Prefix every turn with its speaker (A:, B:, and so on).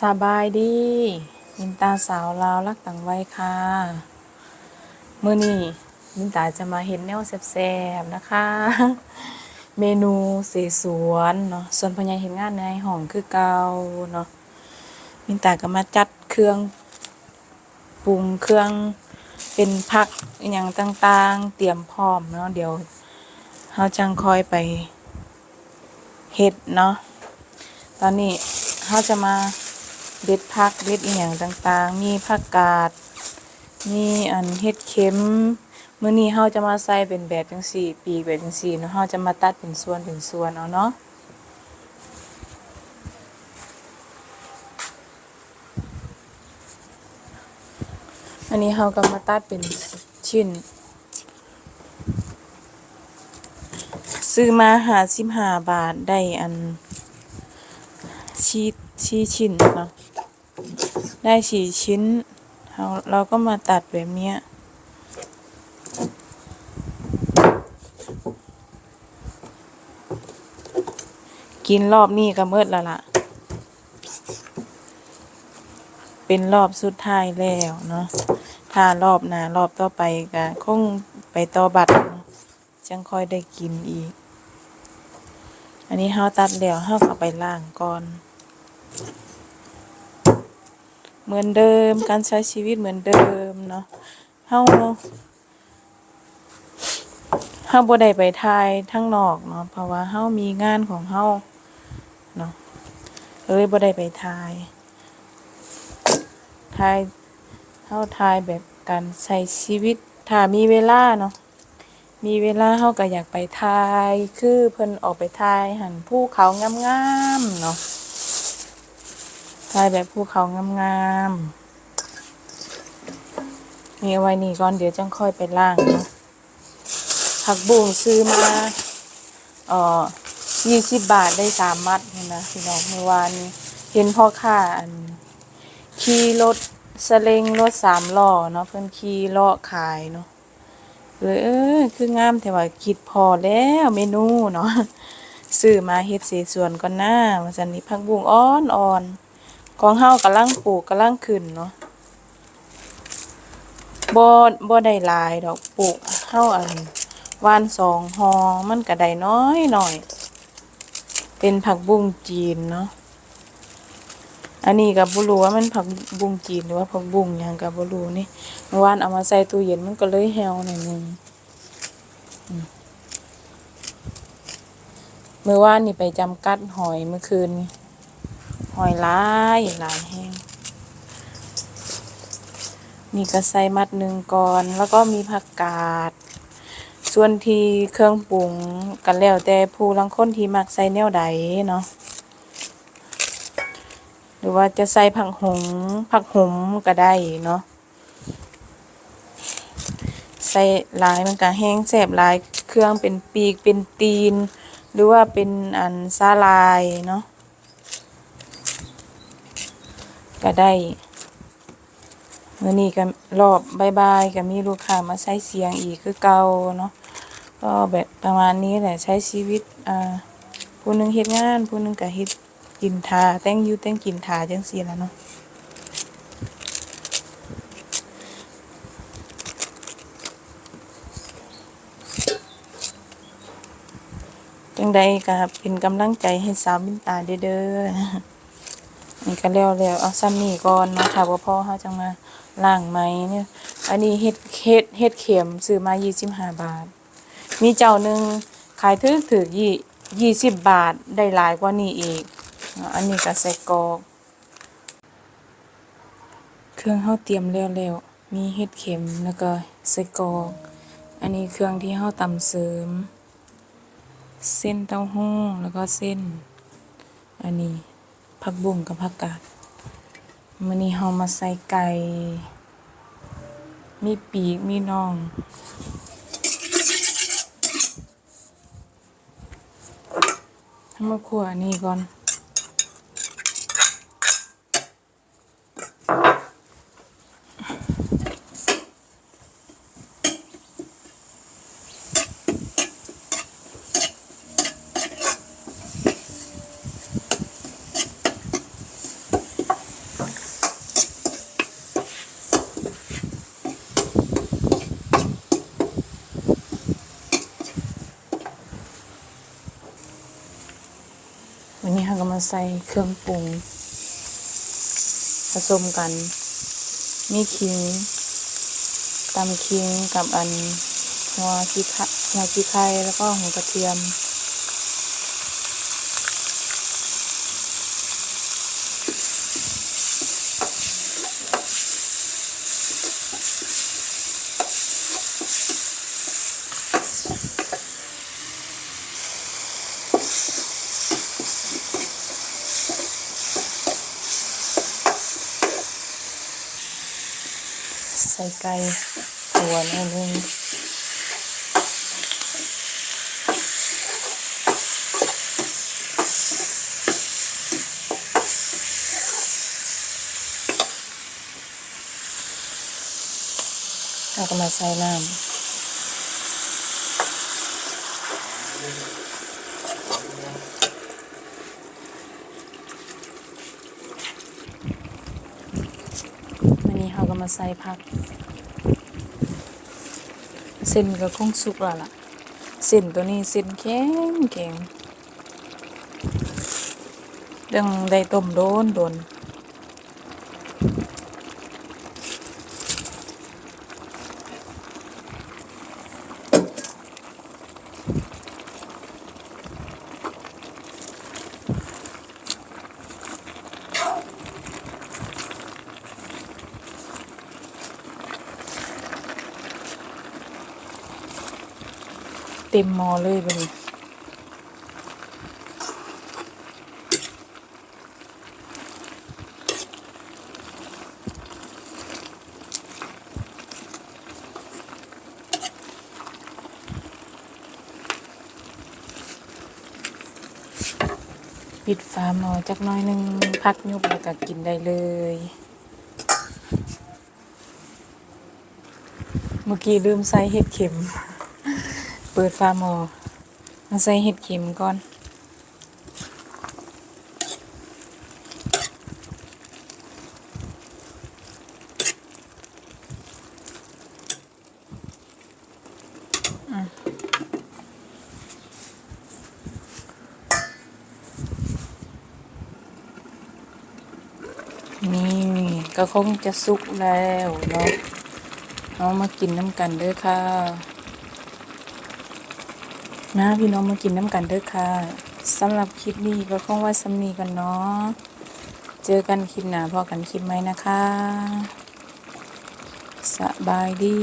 A: สบายดีมินตาสาวลาวรักต่างวัยค่ะเมื้อนี้มินตาจะมาเห็นแนวแซ่บๆนะคะ เมนูเสสวนเนาะส่วนพญายเห็นงานในห้องคือเกาเนาะมินตาก็มาจัดเครื่องปรุงเครื่องเป็นผักอย่างต่างๆ เตรียมพร้อมเนาะเดี๋ยวเฮาจังคอยไปเฮ็ดเนาะตอนนี้เขาจะมา เด็ดผักเด็ดอีหยังต่างๆ มีผักกาด มีอันเฮ็ดเข็มมื้อนี้เฮาจะมาใส่เป็นแบบจังซี่ ปีกแบบจังซี่เนาะเฮาจะมาตัดเป็นส่วนเป็นส่วนเอาเนาะอันนี้เฮาก็มาตัดเป็นชิ้น ซื้อมาหาสิบห้าบาทได้อันชีชีชิ้นเนาะ ได้สี่ชิ้นเราเราก็มาตัดแบบเนี้ยกินรอบนี้ก็เมิดแล้วล่ะ เป็นรอบสุดท้ายแล้วเนาะ ถ้ารอบหน้ารอบต่อไปก็คงไปต่อบัตรจังค่อยได้กินอีก อันนี้เฮาตัดแล้วเฮาก็ไปล้างก่อน เหมือนเดิม การใช้ชีวิตเหมือนเดิมเนาะเฮาเฮาบ่ได้ไปทายทั้งนอกเนาะเพราะว่าเฮามีงานของเฮาเนาะเลยบ่ได้ไปทายทายเฮาทายแบบการใช้ชีวิตถ้ามีเวลาเนาะมีเวลาเฮาก็อยากไปทาย คือเพิ่นออกไปทาย หันภูเขางามๆเนาะ ถ่ายแบบภูเขางามๆนี่เอาไว้นี่ก่อนเดี๋ยวจังค่อยไปล่างนะผักบุ้งซื้อมาเอ่อยี่สิบบาทได้สามมัดเนะพี่น้องเมื่อวานเห็นพ่อค้าอันขี่รถสเล็งรถสามล้อเนาะเพิ่นขี่ลาะขายเนาะเลยเออคืองามแต่ว่าคิดพอแล้วเมนูเนาะซื้อมาเฮ็ดเสสวนก่อนหน้าวันนี่ผักบุ้งอ่อนอ่อน ของเฮากำลังปลูกกำลังขึ้นเนาะบ่บ่ได้หลายดอกปลูกเฮาอันวานสองหอมันก็ได้น้อยหน่อย เป็นผักบุ้งจีนเนาะอันนี้ก็บ่รู้ว่ามันผักบุ้งจีนหรือว่าผักบุ้งหยังก็บ่รู้นี่เมื่อวานเอามาใส่ตู้เย็นมันก็เลยแห้วหน่อยหนึงเมื่อวานนี่ไปจำกัดหอยเมื่อคืนนี่ หอยลายหลายแห้งนี่ก็ใส่มัดหนึ่งก่อน แล้วก็มีผักกาด ส่วนที่เครื่องปรุงกันแล้วแต่ผู้ลังคนที่มักใส่แนวใดเนาะหรือว่าจะใส่ผักหงผักหมก็ได้เนาะใส่ลายมันก็แห้งแซ่บลายเครื่องเป็นปีกเป็นตีน หรือว่าเป็นอันซาลายเนาะ ก็ได้มื้อนี้ก็รอบบายๆก็มีลูกค้ามาใช้เสียงอีกคือเก่าเนาะก็แบบประมาณนี้แหละใช้ชีวิตอ่าผู้หนึงเฮ็ดงานผู้หนึงก็เฮ็ดกินทาแต่งอยู่แต่งกินทาจังซี่ล่ะเนาะจังใดก็เป็นกำลังใจให้สาวมินตาเด้อ นี่ก็แล้วแล้วเอาซ้ำนี่ก่อนนาะค่ะว่าพ่อเขาจังมาล้างไหมเนี่ย อันนี้เฮ็ดเฮ็ดเฮ็ดเข็มซื้อมายี่สิบห้าบาท มีเจ้าหนึ่งขายถึกถึกยี่ยี่สิบบาทได้หลายกว่านี้อีก อันนี้ก็ใส่กรอก เครื่องเฮาเตรียมแล้วแล้วมีเฮ็ดเข็มแล้วก็ใส่กรอก อันนี้เครื่องที่เฮาตำเสริม เส้นเต้าหู้แล้วก็เส้น อันนี้ ผักบุ้งกับผักกาดมื้อนี้เฮามาใส่ไก่ มีปีก มีน่องทำมาคั่วนี่ก่อน ใส่เครื่องปรุง ผสมกัน มีขิงตำขิงกับอันหัวขี้คะหัวขี้ไข่แล้วก็หัวกระเทียม ใส่ไก่ตัวหนิดนึงแล้วก็มาใส่น้ำ เราก็มาใส่ผัก เส้นก็คงสุกแล้วล่ะ เส้นตัวนี้เส้นแข็งแข็งดังได้ต้มโดนโดน เต็มมอเลยบัดนี้ปิดฝาหม้อจักน้อยหนึงพักยุบแล้วก็กินได้เลย เมื่อกี้ลืมใส่เห็ดเข็ม เปิดฝาหมอมาใส่เห็ดเข็มก่อน นี่ก็คงจะสุกแล้วเนาะเอามากินน้ำกันเด้อค่ะ นะพี่น้องมากินน้ำกันเด้อค่ะสำหรับคลิปนี้ก็คงว่าสำนีกันเนาะเจอกันคลิปหน้าพอกันคลิปไหมนะคะ สบายดี